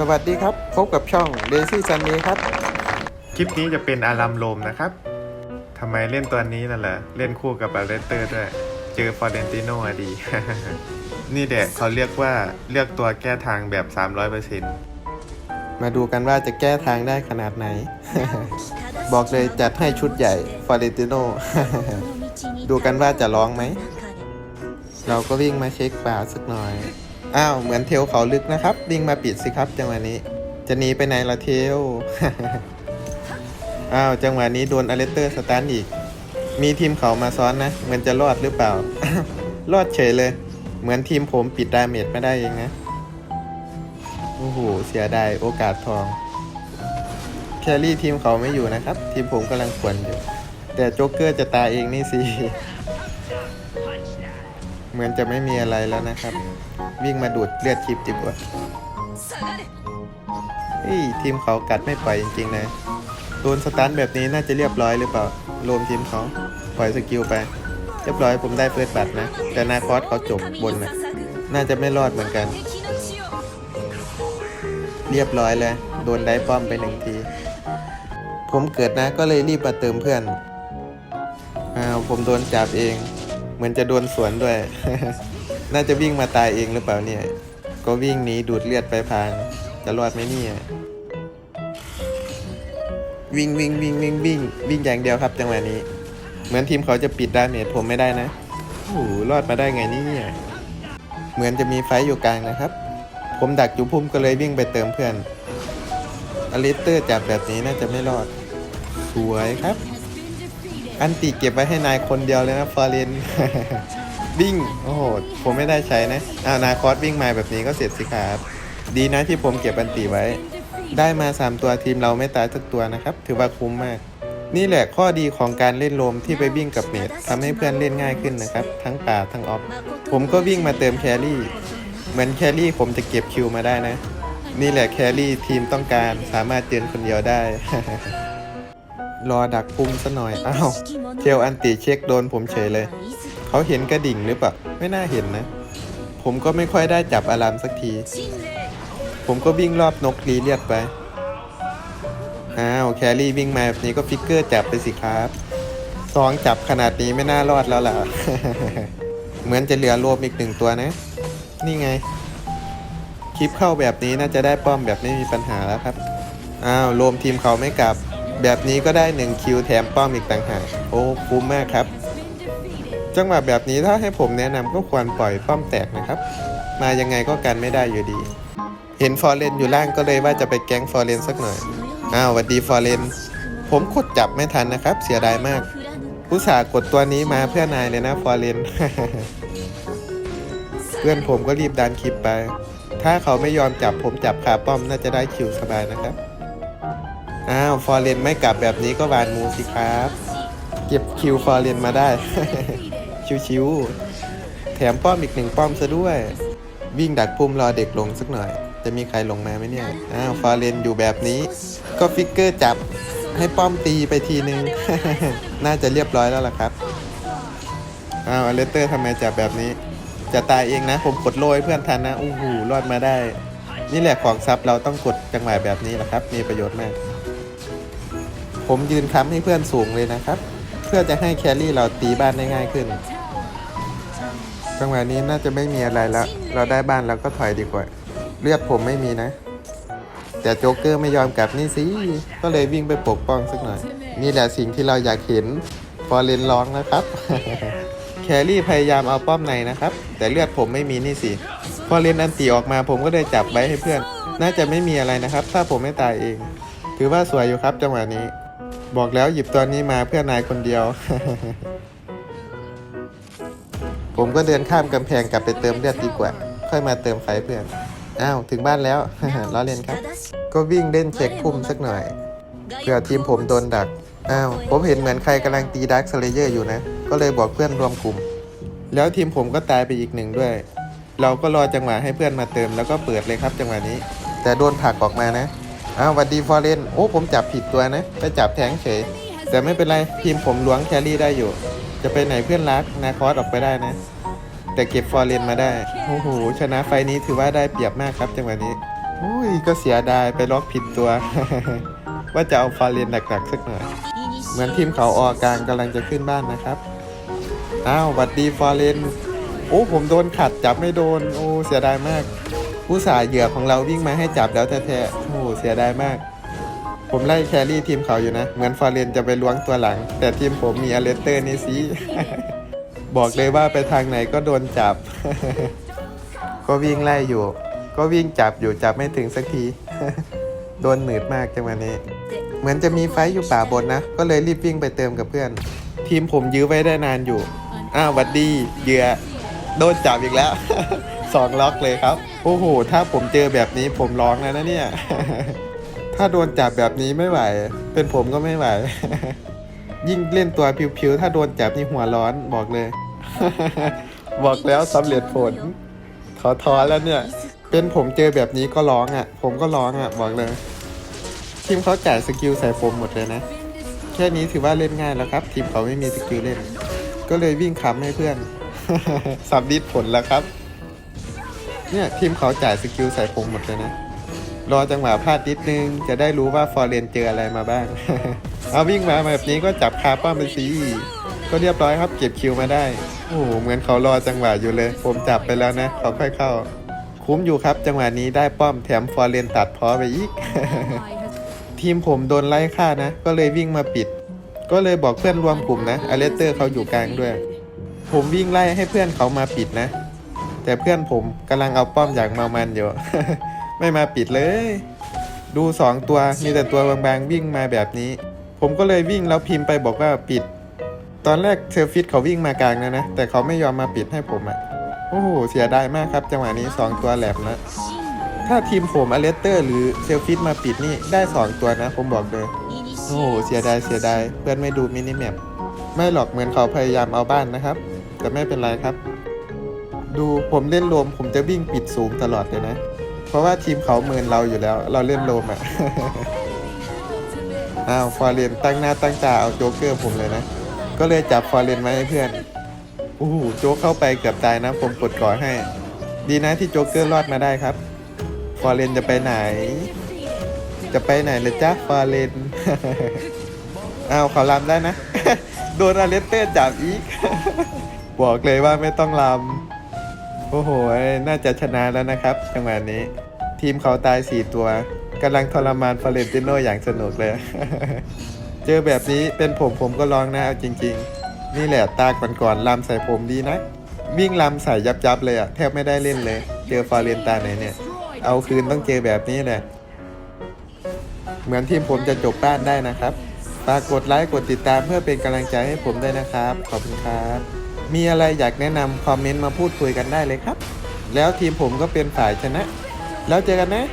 สวัสดีครับ พบกับช่องเดซี่ซันนี้ครับ คลิปนี้จะเป็นอารัมโลมนะครับ ทำไมเล่นตัวนี้นั่นแหละเล่นคู่กับบาเลเตอร์ด้วย เจอฟอร์เรนติโนอะดี นี่แหละเขาเรียกว่าเลือกตัวแก้ทางแบบ 300%มาดูกันว่าจะแก้ทางได้ขนาดไหน บอกเลยจัดให้ชุดใหญ่ฟอร์เรนติโน ดูกันว่าจะร้องไหม เราก็วิ่งมาเช็คป่าสักหน่อย อ้าว เหมือนเทลเขาลึกนะครับวิ่งมาปิดสิครับจังหวะนี้ จะหนีไปไหนละเทล อ้าว จังหวะนี้โดนอเลสเตอร์สตันอีก มีทีมเขามาซ้อนนะเหมือนจะรอดหรือเปล่า รอดเฉยเลย เหมือนทีมผมปิดดาเมจไม่ได้เองนะ โอ้โห เสียดายโอกาสทอง แครี่ทีมเขาไม่อยู่นะครับ ทีมผมกำลังขวนอยู่ แต่โจ๊กเกอร์จะตายเองนี่สิ เหมือนจะไม่มีอะไรแล้วนะครับ วิ่งมาดูดเลือดคลิปดีกว่าเฮ้ยทีมเขากัดไม่ปล่อยจริงๆนะโดนสตันแบบนี้น่าจะเรียบร้อยหรือเปล่าโลมทีมเขาปล่อยสกิลไป เรียบร้อยผมได้เฟิร์สบัตรนะ แต่นาคอสเขาจบบนนะน่าจะไม่รอดเหมือนกัน เรียบร้อยเลย โดนได้ป้อมไปหนึ่งที ผมเกิดนะก็เลยรีบมาเติมเพื่อนอ้าวผมโดนจับเอง เหมือนจะโดนสวนด้วย น่าจะวิ่งมาตายเองหรือเปล่าเนี่ย ก็วิ่งหนีดูดเลือดไปพางจะรอดไหมเนี่ย วิ่งวิ่งวิ่งวิ่งวิ่งวิ่งอย่างเดียวครับจังหวะนี้ เหมือนทีมเขาจะปิดดาเมจผมไม่ได้นะโอ้โหรอดมาได้ไงเนี่ยเหมือนจะมีไฟอยู่กลางนะครับ ผมดักอยู่พุ่มก็เลยวิ่งไปเติมเพื่อนอลิสเตอร์จับแบบนี้น่าจะไม่รอด สวยครับ อันติเก็บไว้ให้นายคนเดียวเลยนะฟอรเรน วิ่ง โอ้โห ผมไม่ได้ใช้นะอ้าวนาคอสวิ่งมาแบบนี้ก็เสร็จสิครับ ดีนะที่ผมเก็บอันติไว้ ได้มา 3 ตัวทีมเราไม่ตายสักตัวนะครับ ถือว่าคุ้มมาก นี่แหละข้อดีของการเล่นโลมที่ไปวิ่งกับเมดทำให้เพื่อนเล่นง่ายขึ้นนะครับ ทั้งป่าทั้งออฟ ผมก็วิ่งมาเติมแครี่ เหมือนแครี่ผมจะเก็บคิวมาได้นะ นี่แหละแครี่ทีมต้องการสามารถเตือนคนเดียวได้ รอดักพุ่มซะหน่อย อ้าว เทลอันติเช็คโดนผมเฉยเลย เขาเห็นกระดิ่งหรือเปล่า ไม่น่าเห็นนะ ผมก็ไม่ค่อยได้จับอารามสักที ผมก็วิ่งรอบนกรีเลียดไป อ้าวแครี่วิ่งมาแบบนี้ก็ฟิกเกอร์จับไปสิครับสองจับขนาดนี้ไม่น่ารอดแล้วล่ะ เหมือนจะเหลือโลมอีกหนึ่งตัวนะ นี่ไง คลิปเข้าแบบนี้น่าจะได้ป้อมแบบไม่มีปัญหาแล้วครับ อ้าวโลมทีมเขาไม่กลับ แบบนี้ก็ได้1คิวแถมป้อมอีกต่างหาก โอ้คุ้มมากครับ จังหวะแบบนี้ถ้าให้ผมแนะนำก็ควรปล่อยป้อมแตกนะครับ มายังไงก็กันไม่ได้อยู่ดี เห็นฟอร์เรนอยู่ล่างก็เลยว่าจะไปแก๊งฟอร์เรนสักหน่อย อ้าวหวัดดีฟอร์เรนผมกดจับไม่ทันนะครับ เสียดายมากผู้สากดตัวนี้มาเพื่อนายเลยนะฟอร์เรนเพื่อนผมก็รีบดันคลิปไป ถ้าเขาไม่ยอมจับผมจับขาป้อมน่าจะได้คิวสบายนะครับ อ้าวฟอร์เรนไม่กลับแบบนี้ก็วานมูสิครับ เก็บคิวฟอร์เรนมาได้ ชิวๆแถมป้อมอีกหนึ่งป้อมซะด้วย วิ่งดักพุ่มรอเด็กลงสักหน่อย จะมีใครลงมาไหมเนี่ย อ้าวฟอร์เรนอยู่แบบนี้ ก็ฟิกเกอร์จับให้ป้อมตีไปทีนึง น่าจะเรียบร้อยแล้วล่ะครับ อ้าวอเลสเตอร์ทำไมจับแบบนี้ จะตายเองนะ ผมกดโลยเพื่อนทันนะอู้หูรอดมาได้ นี่แหละของซับเราต้องกดจังหวะแบบนี้แหละครับ มีประโยชน์มาก ผมยืนค้ำให้เพื่อนสูงเลยนะครับ เพื่อจะให้แครี่เราตีบ้านได้ง่ายขึ้นจังหวะนี้น่าจะไม่มีอะไรแล้ว เราได้บ้านแล้วก็ถอยดีกว่า เลือดผมไม่มีนะ แต่โจ๊กเกอร์ไม่ยอมกลับนี่สิ ก็เลยวิ่งไปปกป้องสักหน่อย นี่แหละสิ่งที่เราอยากเห็นฟอร์เรนร้องนะครับ แครี่พยายามเอาป้อมในนะครับ แต่เลือดผมไม่มีนี่สิ พอเรนอันตีออกมาผมก็เลยจับไว้ให้เพื่อน น่าจะไม่มีอะไรนะครับ ถ้าผมไม่ตายเอง ถือว่าสวยอยู่ครับจังหวะนี้ บอกแล้วหยิบตัวนี้มาเพื่อนายคนเดียว ผมก็เดินข้ามกำแพงกลับไปเติมเลือดดีกว่า ค่อยมาเติมไฟเพื่อน อ้าว ถึงบ้านแล้ว ล้อเล่นครับ ก็วิ่งเล่นเช็คพุ่มสักหน่อย เผื่อทีมผมโดนดัก อ้าว ผมเห็นเหมือนใครกำลังตีดักสเลเยอร์อยู่นะ ก็เลยบอกเพื่อนรวมกลุ่ม แล้วทีมผมก็ตายไปอีกหนึ่งด้วย เราก็รอจังหวะให้เพื่อนมาเติมแล้วก็เปิดเลยครับจังหวะนี้ แต่โดนผักออกมานะ อ้าววัดดีฟอร์เรนโอ้ผมจับผิดตัวนะไปจับแทงเฉย แต่ไม่เป็นไรทีมผมล้วงแครี่ได้อยู่ จะไปไหนเพื่อนรักนาคอสออกไปได้นะ แต่เก็บฟอร์เรนมาได้โอ้โหชนะไฟนี้ถือว่าได้เปรียบมากครับจังหวะนี้อุ้ยก็เสียดายไปล็อกผิดตัว ว่าจะเอาฟาเรนหนักๆสักหน่อย เหมือนทีมเขาออกกลางกำลังจะขึ้นบ้านนะครับอ้าวหวัดดีฟอเรนโอ้ผมโดนขัดจับไม่โดน โอ้เสียดายมาก ผู้สาเหยื่อของเราวิ่งมาให้จับแล้วแท้ๆโอ้เสียดายมาก ผมไล่แครี่ทีมเขาอยู่นะ เหมือนฟอร์เรนจะไปล้วงตัวหลัง แต่ทีมผมมีอเลสเตอร์นี่สิ บอกเลยว่าไปทางไหนก็โดนจับ ก็วิ่งไล่อยู่ ก็วิ่งจับอยู่จับไม่ถึงสักที โดนหนืดมากจังวะนี้ เหมือนจะมีไฟอยู่ป่าบนนะ ก็เลยรีบวิ่งไปเติมกับเพื่อน ทีมผมยื้อไว้ได้นานอยู่ อ้าวหวัดดีเหยื่อโดนจับอีกแล้ว สองล็อกเลยครับ โอ้โห ถ้าผมเจอแบบนี้ผมร้องแล้วนะเนี่ย ถ้าโดนจับแบบนี้ไม่ไหว เป็นผมก็ไม่ไหว ยิ่งเล่นตัวผิวๆ ถ้าโดนจับนี่หัวร้อนบอกเลย บอกแล้วสำเร็จผลขอท้อแล้วเนี่ย เป็นผมเจอแบบนี้ก็ร้องอะ ผมก็ร้องอะบอกเลย ทีมเขาจ่ายสกิลใส่ผมหมดเลยนะ แค่นี้ถือว่าเล่นง่ายแล้วครับ ทีมเขาไม่มีสกิลเล่น ก็เลยวิ่งค้ำให้เพื่อนสับดิดผลแล้วครับ เนี่ยทีมเขาจ่ายสกิลใส่ผมหมดเลยนะ รอจังหวะพลาดนิดนึง จะได้รู้ว่าฟอร์เรนเจออะไรมาบ้าง เอาวิ่งมาแบบนี้ก็จับคาป้อมไปสิก็เรียบร้อยครับเก็บคิวมาได้ โอ้โหเหมือนเขารอจังหวะอยู่เลย ผมจับไปแล้วนะเขาค่อยเข้า คุ้มอยู่ครับ จังหวะนี้ได้ป้อมแถมฟอร์เรนตัดพอไปอีก ทีมผมโดนไล่ฆ่านะ ก็เลยวิ่งมาปิด ก็เลยบอกเพื่อนรวมกลุ่มนะอเลสเตอร์เขาอยู่กลางด้วย ผมวิ่งไล่ให้เพื่อนเขามาปิดนะ แต่เพื่อนผมกำลังเอาป้อมอย่างเมามันอยู่ ไม่มาปิดเลย ดูสองตัวมีแต่ตัวบางๆวิ่งมาแบบนี้ ผมก็เลยวิ่งแล้วพิมพ์ไปบอกว่าปิด ตอนแรกเซอร์ฟิตเขาวิ่งมากลางนะนะ แต่เขาไม่ยอมมาปิดให้ผมอะ่ะโอ้โหเสียดายมากครับ จังหวะนี้สองตัวแหลมนะถ้าทีมผมอเลสเตอร์ หรือเซลฟิตมาปิดนี่ได้สองตัวนะ ผมบอกเลยโอ้โหเสียดายเสียดายเพื่อนไม่ดูมินิแมปไม่หรอกเหมือนเขาพยายามเอาบ้านนะครับ แต่ไม่เป็นไรครับ ดูผมเล่นโลมผมจะวิ่งปิดสูงตลอดเลยนะ เพราะว่าทีมเขาเมินเราอยู่แล้ว เราเล่นโลมอะ อ้าวฟอร์เรนตั้งหน้าตั้งตาเอาโจ๊กเกอร์ผมเลยนะ ก็เลยจับฟอร์เรนไว้ให้เพื่อนโอ้โหโจ๊กเข้าไปเกือบตายนะ ผมกดก่อให้ ดีนะที่โจ๊กเกอร์รอดมาได้ครับ ฟอร์เรนจะไปไหน จะไปไหนเลยจ้าฟอร์เรนอ้าวเขาลำได้นะ โดนอาเลสเตอร์จับอีก บอกเลยว่าไม่ต้องลำ โอ้โห น่าจะชนะแล้วนะครับ จังหวะนี้ ทีมเขาตาย4ตัวกำลังทรมานฟาเรนติโนอย่างสนุกเลย เจอแบบนี้เป็นผมผมก็ร้องนะเอาจริง ๆ นี่แหละตาก่อนๆลำใส่ผมดีนะ วิ่งลำใส่ยับๆเลยอะแทบไม่ได้เล่นเลย เจอฟาเรนตาไหนเนี่ย เอาคืนต้องเจอแบบนี้แหละ เหมือนทีมผมจะจบบ้านได้นะครับฝากกดไลค์กดติดตามเพื่อเป็นกำลังใจให้ผมด้วยนะครับ ขอบคุณครับ มีอะไรอยากแนะนำคอมเมนต์มาพูดคุยกันได้เลยครับ แล้วทีมผมก็เป็นฝ่ายชนะ แล้วเจอกันนะ